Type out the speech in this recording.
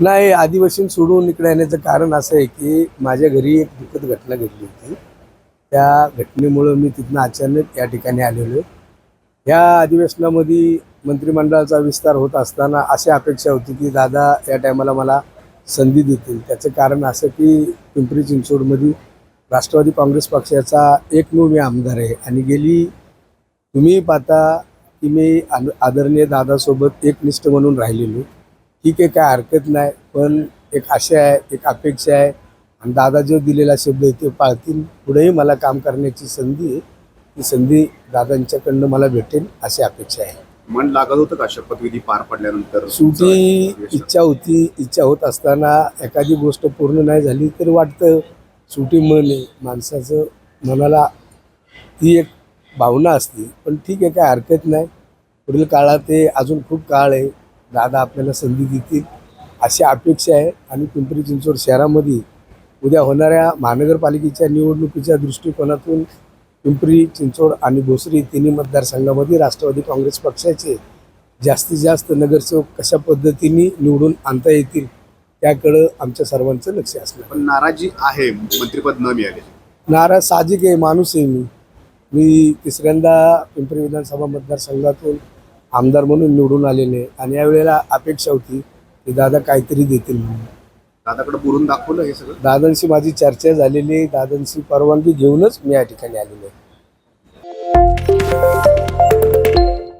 नाही आदिवासी सोडून इकडे येण्याचं कारण असं आहे की माझ्या घरी एक दुःखद घटना घडली होती. त्या घटनेमुळं मी तिथनं अचानक या ठिकाणी आलेलो या अधिवेशनामध्ये मंत्रिमंडळाचा विस्तार होत असताना अशी अपेक्षा होती की दादा या टायमाला मला संधी देतील. त्याचं कारण असं की पिंपरी चिंचवडमध्ये राष्ट्रवादी काँग्रेस पक्षाचा एकमेव मी आमदार आहे आणि गेली तुम्ही पाहता की मी आद- आदरणीय दादासोबत एकनिष्ठ म्हणून राहिलेलो ठीक आहे काय हरकत नाही पण एक आशा आहे एक अपेक्षा आहे. आणि दादा जो दिलेला शब्द आहे ते पाळतील. पुढेही मला काम करण्याची संधी आहे. ती संधी दादांच्याकडनं मला भेटेल अशी अपेक्षा आहे. मन लागत होतं का शपथविधी पार पडल्यानंतर? शेवटी इच्छा होती इच्छा होत असताना एखादी गोष्ट पूर्ण नाही झाली तर वाटतं शेवटी मन आहे. माणसाचं मनाला ती एक भावना असते. पण ठीक आहे काय हरकत नाही. पुढील काळात ते अजून खूप काळ आहे. दादा आपल्याला संधी देतील अशी अपेक्षा आहे. आणि पिंपरी चिंचवड शहरामध्ये उद्या होणाऱ्या महानगरपालिकेच्या निवडणुकीच्या दृष्टिकोनातून पिंपरी चिंचवड आणि भोसरी तिन्ही मतदारसंघामध्ये राष्ट्रवादी काँग्रेस पक्षाचे जास्तीत जास्त नगरसेवक कशा पद्धतीने निवडून आणता येतील त्याकडं आमच्या सर्वांचं लक्ष असणार पण नाराजी आहे मंत्रिपद न मिळाले. नाराज साहजिक आहे माणूस आहे मी. मी तिसऱ्यांदा पिंपरी विधानसभा मतदारसंघातून आमदार म्हणून निवडून आलेले आणि यावेळेला अपेक्षा होती की दादा काहीतरी देतील म्हणून. दादाकडे बोलून दाखवलं हे सगळं? दादांशी माझी चर्चा झालेली आहे. दादांची परवानगी घेऊनच मी या ठिकाणी आलेलो आहे.